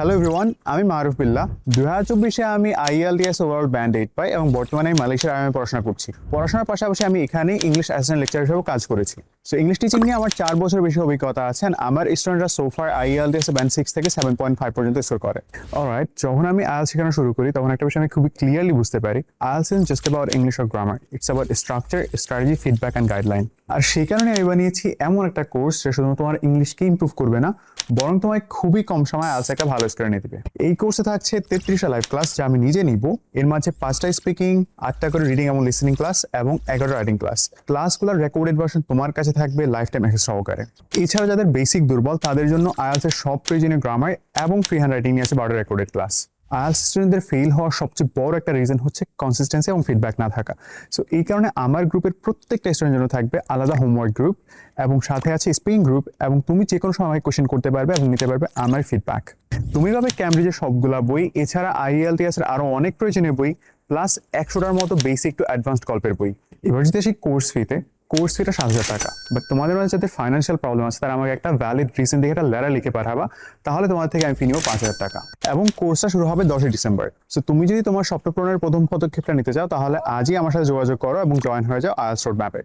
Hello everyone আমি মারুফ বিল্লাহ। দু হাজার চব্বিশে আমি আইএলটিএস ওভারঅল ব্যান্ড এইট পাই এবং বর্তমানে আমি মালয়েশিয়ার আমি পড়াশোনা করছি। পড়াশোনার পাশাপাশি আমি এখানে ইংলিশ অ্যাসিস্ট্যান্ট লেকচার হিসেবে কাজ করেছি। সো ইংলিশ টিচিং নিয়ে আমার চার বছর বেশি অভিজ্ঞতা আছে আমার স্টুডেন্টরা so far IELTS band six থেকে সেভেন পয়েন্ট ফাইভ পর্যন্ত স্কোর করে। অলরাইট যখন আমি আইএল শেখানো শুরু করি, তখন একটা বিষয় আমি খুবই ক্লিয়ারলি বুঝতে পারি। IELTS is just about English or grammar it's about structure strategy feedback and guideline আর সেই কারণে আমি বানিয়েছি এমন একটা কোর্স যে শুধুমাত্র তোমার ইংলিশকে ইমপ্রুভ করবে না, বরং তোমায় খুবই কম সময় আলসা একটা ভালো স্কোর এনে দিবে। এই কোর্সে থাকছে তেত্রিশটা লাইভ ক্লাস যা আমি নিজে নিব। এর মাঝে পাঁচটা স্পিকিং আটটা করে রিডিং এবং লিসনিং ক্লাস এবং এগারোটা রাইটিং ক্লাস ক্লাসগুলোর রেকর্ডেড ভার্সন তোমার কাছে থাকবে লাইফ টাইম অ্যাক্সেস সহকারে। এছাড়া যাদের বেসিক দুর্বল, তাদের জন্য আয়ালসের সব প্রয়োজনীয় গ্রামার এবং ফ্রি হ্যান্ড রাইটিং নিয়ে আছে বারো রেকর্ডেড ক্লাস আয়ালস স্টুডেন্টদের ফেল হওয়ার সবচেয়ে বড় একটা রিজন হচ্ছে কনসিস্টেন্সি এবং ফিডব্যাক না থাকা। সো এই কারণে আমার গ্রুপের প্রত্যেকটা স্টুডেন্টের জন্য থাকবে আলাদা হোমওয়ার্ক গ্রুপ এবং সাথে আছে স্পিং গ্রুপ এবং তুমি যে কোনো সময় কোশ্চেন করতে পারবে এবং নিতে পারবে আমার ফিডব্যাক তুমি পাবে ক্যামব্রিজের সবগুলা বই, এছাড়া আইএলটিএস এর আরও অনেক প্রয়োজনীয় বই প্লাস একশোটার মতো বেসিক টু অ্যাডভান্সড গল্পের বই। এবার যদি আসি কোর্স ফিতে কোর্স ফিটা সাত হাজার টাকা। বাট তোমাদের মাঝে যাদের ফাইন্যান্সিয়াল প্রবলেম আছে, তারা আমাকে একটা ভ্যালিড রিসেন্ট দেখে একটা লেটার লিখে পাঠাবা, তাহলে তোমাদের থেকে আমি ফি নিব পাঁচ হাজার টাকা। এবং কোর্সটা শুরু হবে দশই ডিসেম্বর সো তুমি যদি তোমার স্বপ্ন পূরণের প্রথম পদক্ষেপটা নিতে চাও, তাহলে আজই আমার সাথে যোগাযোগ করো এবং জয়েন হয়ে যাও আয়াস রোড ম্যাপে